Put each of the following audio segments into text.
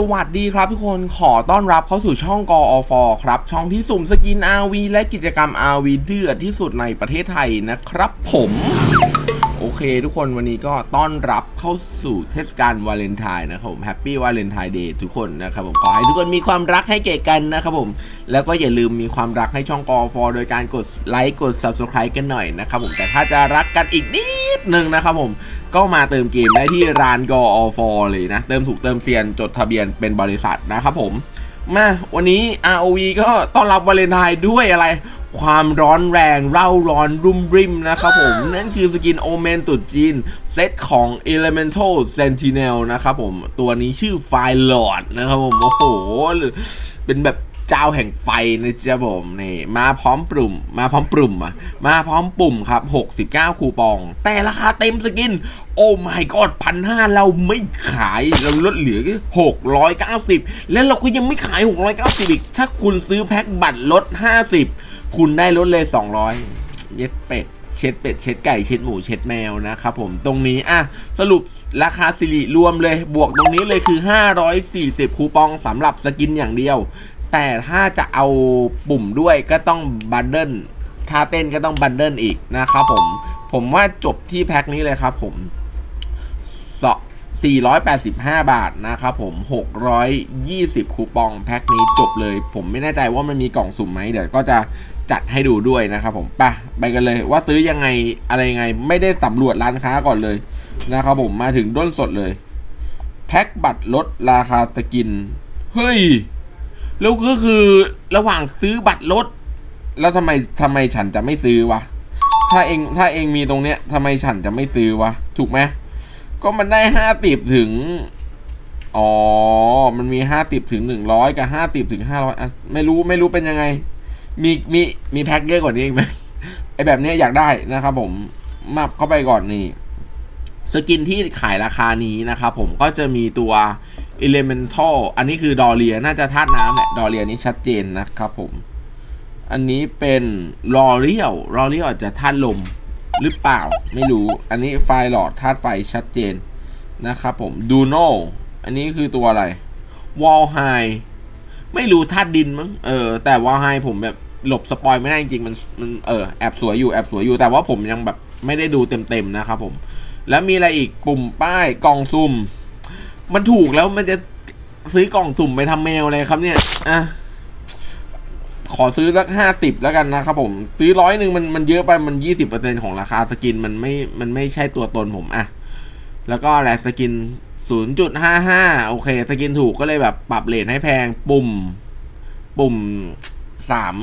สวัสดีครับทุกคนขอต้อนรับเข้าสู่ช่องกอฟครับ ช่องที่สุ่มสกิน RV และกิจกรรม RV เดือดที่สุดในประเทศไทยนะครับผม โอเคทุกคนวันนี้ก็ต้อนรับเข้าสู่เทศกาลวาเลนไทน์นะครับผมแฮปปี้วาเลนไทน์เดย์ทุกคนนะครับผมขอให้ทุกคนมีความรักให้เก่กันนะครับผม แล้วก็อย่าลืมมีความรักให้ช่องกอฟอโดยการกดไลค์กด Subscribe กันหน่อยนะครับผมแต่ถ้าจะรักกันอีกนิดนึงนะครับผมก็มาเติมเกมได้ที่ร้านกอฟเลยนะ เติมถูกเติมเซียนจดทะเบียนเป็นบริษัทนะครับผมมาวันนี้ ROV ก็ต้อนรับวาเลนไทน์ด้วยอะไร ความร้อนแรงเร่าร้อนรุ่มริมนะครับผม นั่นคือสกินโอเมนตุดจีนเซตของ Elemental Sentinel นะครับผม ตัวนี้ชื่อไฟลอดนะครับผม โอ้โห เป็นแบบ เจ้าแห่งไฟนะจ๊ะผมนี่มาพร้อมปุ่ม มาพร้อมปุ่มอะมาพร้อมปุ่มครับ 69 คูปอง แต่ราคาเต็มสกิน โอ้ my god พันห้าเราไม่ขายเราลดเหลือ 690 แล้วเราก็ยังไม่ขาย 690 อีก ถ้าคุณซื้อแพ็คบัตรลด 50 คุณได้ลดเลย 200 เย็ดเป็ดเช็ดเป็ดเช็ดไก่เช็ดหมูเช็ดแมวนะครับผมตรงนี้อะสรุปราคาสิริรวมเลยบวกตรงนี้เลยคือ 540 คูปองสำหรับสกินอย่างเดียว แต่ถ้าจะเอาปุ่มด้วยก็ต้องบันเดิลท่าเต้นก็ต้องบันเดิลอีกนะครับผม ผมว่าจบที่แพ็คนี้เลยครับผม485 บาทนะครับผม 620 คูปองแพ็คนี้จบเลย ผมไม่แน่ใจว่ามันมีกล่องสุ่มไหมเดี๋ยวก็จะจัดให้ดูด้วยนะครับผมไปไปกันเลยว่าซื้อยังไงอะไรยังไง ไม่ได้สำรวจร้านค้าก่อนเลยนะครับผมมาถึงด้นสดเลย แพ็คบัตรลดราคาสกิน เฮ้ย แล้วก็คือระหว่างซื้อบัตรลดแล้วทำไมทำไมฉันจะไม่ซื้อวะถ้าเองถ้าเองมีตรงเนี้ยทำไมฉันจะไม่ซื้อวะถูกไหมก็มันได้ห้าติบถึงอ๋อ มันมีห้าติบถึงหนึ่งร้อยกับห้าติบถึงห้าร้อยอะไม่รู้ไม่รู้เป็นยังไง มีมีมีแพ็คเยอะกว่านี้อีกไหมไอแบบเนี้ยอยากได้นะครับผมมับเข้าไปก่อนนี่สกินที่ขายราคานี้นะครับผมก็จะมีตัว Elemental อันนี้คือดอเรียน่าจะธาตุน้ำแหละดอเรียนี้ชัดเจนนะครับผม อันนี้เป็นลอเรียลลอเรียลอาจจะธาตุลมหรือเปล่าไม่รู้ อันนี้ไฟหลอดธาตุไฟชัดเจนนะครับผมดูโนอันนี้คือตัวอะไรวอลไฮไม่รู้ธาตุดินมั้งเออแต่วอลไฮผมแบบหลบสปอยไม่ได้จริงๆมันมันเออแอบสวยอยู่แอบสวยอยู่แต่ว่าผมยังแบบไม่ได้ดูเต็มๆนะครับผม แล้วมีอะไรอีกปุ่มป้ายกล่องซุ่ม มันถูกแล้วมันจะซื้อกล่องสุ่มไปทำเมลเลยครับเนี่ย อะ ขอซื้อสักห้าสิบแล้วกันนะครับผม ซื้อร้อยหนึ่งมันมันเยอะไปมันยี่สิบเปอร์เซ็นของราคาสกินมันไม่ มันไม่ใช่ตัวตนผมอะ แล้วก็อะไรสกินศูนย์จุดห้าห้าโอเค สกินถูกก็เลยแบบปรับเลทให้แพง ปุ่ม ปุ่มสาม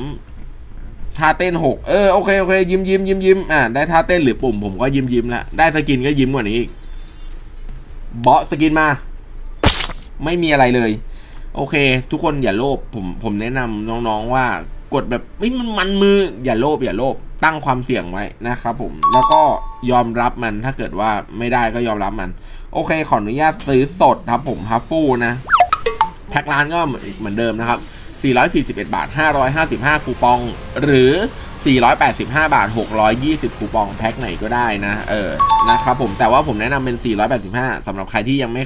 ท่าเต้นหกเออโอเคโอเคยิ้มยิ้มยิ้มยิ้มอะได้ท่าเต้นหรือปุ่มผมก็ยิ้มยิ้มละได้สกินก็ยิ้มกว่านี้อีกเบาะสกินมา ไม่มีอะไรเลย โอเค ทุกคนอย่าโลภผมผมแนะนำน้องๆว่ากดแบบไม่มันมันมืออย่าโลภอย่าโลภตั้งความเสี่ยงไว้นะครับผมแล้วก็ยอมรับมันถ้าเกิดว่าไม่ได้ก็ยอมรับมัน โอเค ขออนุญาตซื้อสดครับผมฮัฟฟูนะแพ็คร้านก็เหมือนเดิมนะครับ 441 บาท 555 คูปอง หรือ 485 บาท 620 คูปองแพ็คไหนก็ได้นะ เออ นะครับผม แต่ว่าผมแนะนำเป็น 485สำหรับใครที่ยังไม่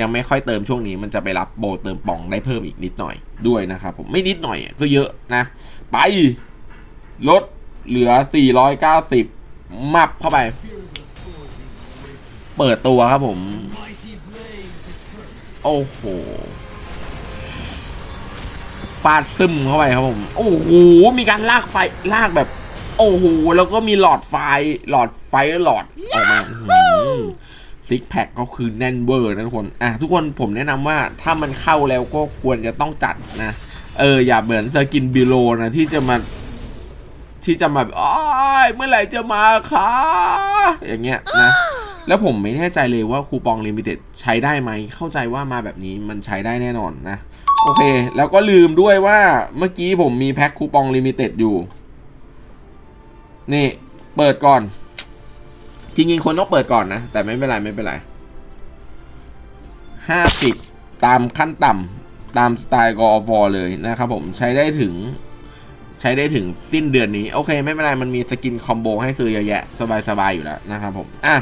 ยังไม่ค่อยเติมช่วงนี้มันจะไปรับโบเติมปองได้เพิ่มอีกนิดหน่อยด้วยนะครับผม ไม่นิดหน่อยก็เยอะนะ ไป ลดเหลือ 490 มับเข้าไป เปิดตัวครับผม โอ้โห ฟาดซึมเข้าไปครับผม โอ้โห มีการลากไฟ ลากแบบ โอ้โห แล้วก็มีหลอดไฟ หลอดไฟหลอดออกมาซิกแพคก็คือแน่นเวอร์นะทุกคน อะทุกคนผมแนะนำว่าถ้ามันเข้าแล้วก็ควรจะต้องจัดนะ เออ อย่าเหมือนสกินบิโลนะที่จะมาที่จะมาอ้ายเมื่อไหร่จะมาคะอย่างเงี้ยนะ แล้วผมไม่แน่ใจเลยว่าคูปองลิมิเต็ดใช้ได้ไหม เข้าใจว่ามาแบบนี้มันใช้ได้แน่นอนนะ โอเค แล้วก็ลืมด้วยว่าเมื่อกี้ผมมีแพ็คคูปองลิมิเต็ดอยู่ นี่ เปิดก่อน จริงๆคนต้องเปิดก่อนนะ แต่ไม่เป็นไร ไม่เป็นไรห้าสิบตามขั้นต่ำตามสไตล์กอฟอเลยนะครับผมใช้ได้ถึง ใช้ได้ถึงสิ้นเดือนนี้ โอเค ไม่เป็นไร มันมีสกินคอมโบให้ซื้อเยอะแยะ สบายๆอยู่แล้วนะครับผม อะ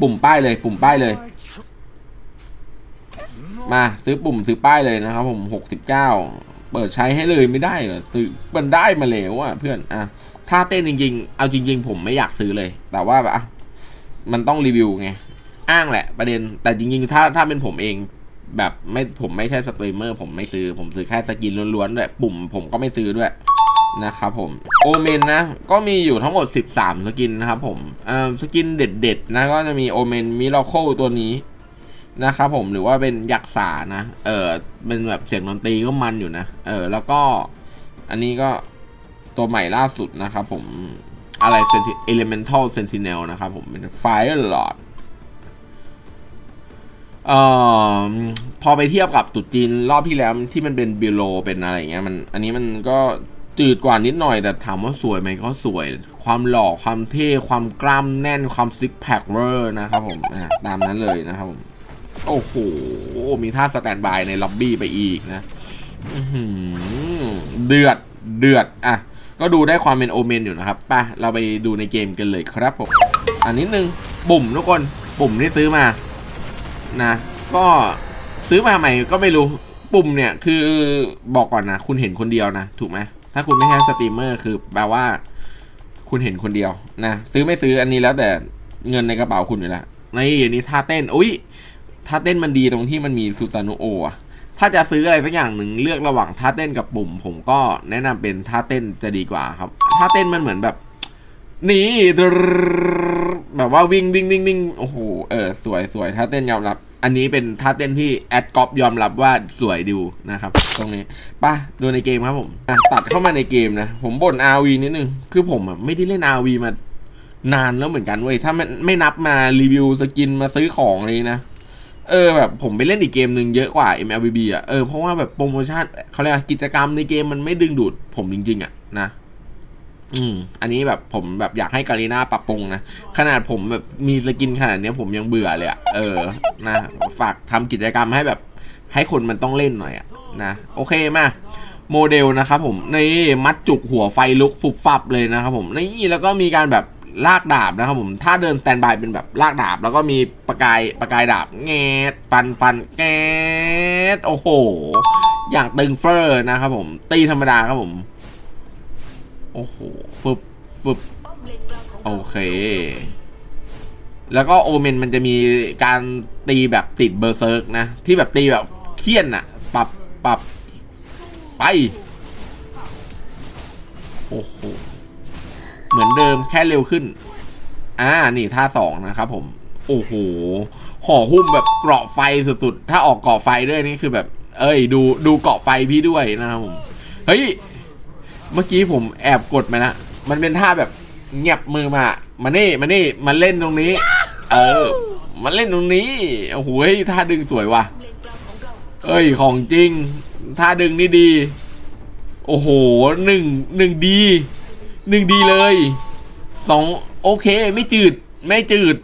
ปุ่มป้ายเลย ปุ่มป้ายเลย มาซื้อปุ่มซื้อป้ายเลยนะครับ ผมหกสิบเก้าเปิดใช้ให้เลยไม่ได้เหรอซื้อมันได้มาแล้วอะเพื่อนอะถ้าเต้นจริง ๆ เอาจริง ๆ ผมไม่อยากซื้อเลย แต่ว่าแบบอะมันต้องรีวิวไงอ้างแหละประเด็นแต่จริง ๆ ถ้าถ้าเป็นผมเองแบบไม่ผมไม่ใช่สตรีมเมอร์ผมไม่ซื้อ ผมซื้อแค่สกินล้วนๆด้วยปุ่มผมก็ไม่ซื้อด้วยนะครับผมโอเมนนะ ก็มีอยู่ทั้งหมด 13 สกินนะครับผมอ่าสกินเด็ดๆนะก็จะมีโอเมนมิราโคตัวนี้ นะครับผมหรือว่าเป็นยักษ์สานะ เออเป็นแบบเสียงดนตรีก็มันอยู่นะ เออ แล้วก็อันนี้ก็ตัวใหม่ล่าสุดนะครับผมอะไร Senti- Elemental Sentinel นะครับผมเป็น Fire Lord เอ่อพอไปเทียบกับตุจีนรอบที่แล้วที่มันเป็นบิโลเป็นอะไรอย่างเงี้ยมัน อันนี้มันก็จืดกว่านิดหน่อยแต่ถามว่าสวยไหมก็สวย ความหล่อความเท่ความกล้ามแน่นความซิกแพคเวอร์นะครับผมอะตามนั้นเลยนะครับผม โอ้โห มีท่าสแตนบายในล็อบบี้ไปอีกนะเดือด เดือด อะ ก็ดูได้ความเป็นโอเมนอยู่นะครับไป่ะ เราไปดูในเกมกันเลยครับผม อันนิดนึง ปุ่มทุกคน ปุ่มที่ซื้อมา นะ ก็ซื้อมาใหม่ก็ไม่รู้ ปุ่มเนี่ยคือบอกก่อนนะ คุณเห็นคนเดียวนะ ถูกไหม ถ้าคุณไม่ใช่สตรีมเมอร์คือแปลว่า คุณเห็นคนเดียวนะ ซื้อไม่ซื้ออันนี้แล้วแต่เงินในกระเป๋าคุณอยู่แล้วในอย่างนี้ท่าเต้น อุ้ย ท่าเต้นมันดีตรงที่มันมีซูตานุโออะถ้าจะซื้ออะไรสักอย่างหนึ่งเลือกระหว่างท่าเต้นกับปุ่ม ผมก็แนะนำเป็นท่าเต้นจะดีกว่าครับท่าเต้นมันเหมือนแบบนี่แบบว่าวิ่งวิ่งวิ่งวิ่งโอ้โหเออสวยสวยท่าเต้นยอมรับ อันนี้เป็นท่าเต้นที่แอดกอปยอมรับว่าสวยดูนะครับ ตรงนี้ป่ะดูในเกมครับผมตัดเข้ามาในเกมนะผมบ่น RV นิดนึงคือผมอะไม่ได้เล่น RV มานานแล้วเหมือนกันเว้ยถ้าไม่ไม่นับมารีวิวสกินมาซื้อของเลยนะ เออแบบผมไปเล่นอีกเกมหนึ่งเยอะกว่า MLBB อะเออเพราะว่าแบบโปรโมชั่นเขาเรียกกิจกรรมในเกมมันไม่ดึงดูดผมจริง ๆ อะนะอืม อันนี้แบบผมแบบอยากให้การีนาปรับปรุงนะ ขนาดผมแบบมีสกินขนาดนี้ผมยังเบื่อเลยอะเออ นะ ฝากทำกิจกรรมให้แบบ ให้คนมันต้องเล่นหน่อยอะนะ โอเคมาโมเดลนะครับผม นี่ มัดจุกหัวไฟลุกฟุบฟับเลยนะครับผม นี่แล้วก็มีการแบบ ลากดาบนะครับผมถ้าเดินสแตนบายเป็นแบบลากดาบ แล้วก็มีประกายประกายดาบแงดฟันฟันแงดโอ้โห อย่างตึงเฟอร์นะครับผม ตีธรรมดาครับผม โอ้โหฟึบฟึบโอเค แล้วก็โอเมนมันจะมีการตีแบบติดเบอร์เซิร์กนะ ที่แบบตีแบบเคี่ยนอะปรับปรับไป โอ้โห เหมือนเดิมแค่เร็วขึ้น อ่า นี่ท่าสองนะครับผม โอ้โห ห่อหุ้มแบบเกราะไฟสุดๆ ถ้าออกเกราะไฟด้วยนี่คือแบบ เอ้ย ดูดูเกราะไฟพี่ด้วยนะครับผม เฮ้ย เมื่อกี้ผมแอบกดมานะ มันเป็นท่าแบบเงียบมือมา มานี่มานี่มาเล่นตรงนี้ เออ มาเล่นตรงนี้ โอ้โหท่าดึงสวยว่ะ เอ้ย ของจริง ท่าดึงนี่ดี โอ้โหหนึ่งหนึ่งดี หนึ่งดีเลยสองโอเค ไม่จืด ไม่จืด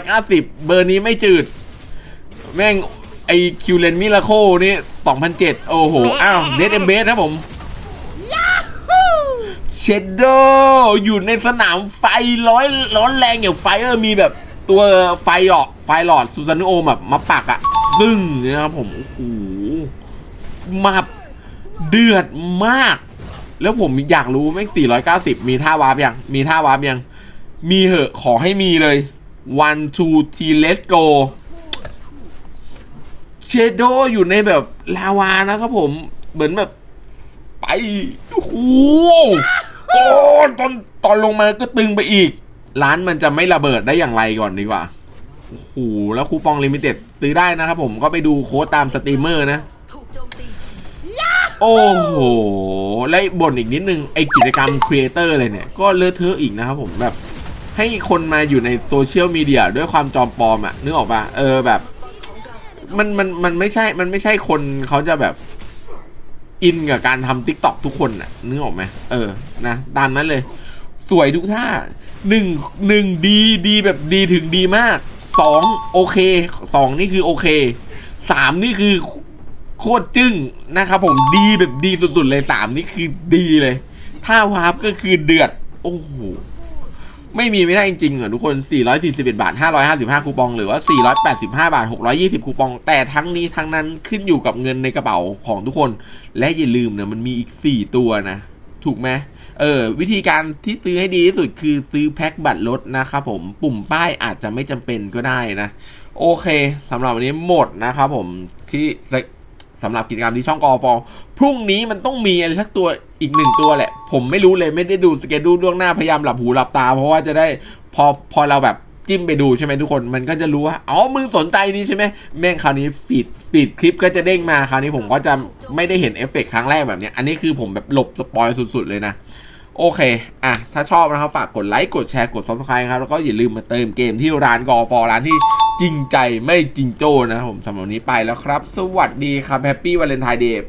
490เบอร์นี้ไม่จืด แม่งไอคิวเลนมิลาโคนี่2007โอ้โห อ้าวเดดเอมเบสครับผมเชดโดอยู่ในสนามไฟร้อยร้อนแรงอย่างไฟเออมีแบบตัวไฟออกไฟหลอดซูซานุโอแบบมาปักอะตึ้งนะครับผม โอ้โหมาเดือดมาก แล้วผมอยากรู้แม่ง490 มีท่าวาร์ปยัง มีท่าวาร์ปยัง มีเหอะ ขอให้มีเลย one two three let's go เชโดอยู่ในแบบลาวานะครับผม เหมือนแบบ ไปโอ้โหตอนตอนลงมาก็ตึงไปอีก ร้านมันจะไม่ระเบิดได้อย่างไรก่อนดีกว่าโอ้โหแล้วคูปองลิมิเต็ดซื้อได้นะครับผมก็ไปดูโค้ดตามสตรีมเมอร์นะ โอ้โห และบ่นอีกนิดนึง ไอกิจกรรมครีเอเตอร์อะไรเนี่ย ก็เลอะเทอะอีกนะครับผมแบบ ให้คนมาอยู่ในโซเชียลมีเดียด้วยความจอมปลอมอะนึกออกปะเออแบบ มันมันมันไม่ใช่ มันไม่ใช่คนเขาจะแบบ อินกับการทำทิกตอกทุกคนน่ะนึกออกไหมเออนะตามนั้นเลย สวยทุกท่าหนึ่งหนึ่งดีดีแบบดีถึงดีมากสองโอเคสองนี่คือโอเคสามนี่คือ โคตรจึ้งนะครับผมดีแบบดีสุดๆเลยสามนี่คือดีเลย ถ้าวาร์ปก็คือเดือด โอ้โหไม่มีไม่ได้จริงๆเหรอทุกคน 441 บาท 555 คูปอง หรือว่า 485 บาท 620 คูปอง แต่ทั้งนี้ทั้งนั้นขึ้นอยู่กับเงินในกระเป๋าของทุกคน และอย่าลืมนะมันมีอีก 4 ตัวนะ ถูกไหมเออ วิธีการที่ซื้อให้ดีที่สุดคือซื้อแพ็คบัตรลดนะครับผม ปุ่มป้ายอาจจะไม่จำเป็นก็ได้นะ โอเคสำหรับวันนี้หมดนะครับผมที่ สำหรับกิจกรรมที่ช่องกอฟองพรุ่งนี้มันต้องมีอะไรสักตัวอีกหนึ่งตัวแหละ ผมไม่รู้เลยไม่ได้ดูสเกจดูล่วงหน้าพยายามหลับหูหลับตา เพราะว่าจะได้พอพอเราแบบจิ้มไปดูใช่ไหมทุกคนมันก็จะรู้ว่าอ๋อมึงสนใจนี้ใช่ไหมแม่งคราวนี้ฟีดฟีดคลิปก็จะเด้งมาคราวนี้ผมก็จะไม่ได้เห็นเอฟเฟกต์ครั้งแรกแบบเนี้ยอันนี้คือผมแบบหลบสปอยสุดๆเลยนะ โอเค อะ ถ้าชอบนะครับ ฝากกดไลค์ กดแชร์ กด subscribe ครับ แล้วก็อย่าลืมมาเติมเกมที่ร้านกอฟอร้านที่จริงใจไม่จริงโจ้นะครับผมสำหรับวันนี้ไปแล้วครับ สวัสดีครับ แฮปปี้วาเลนไทน์เดย์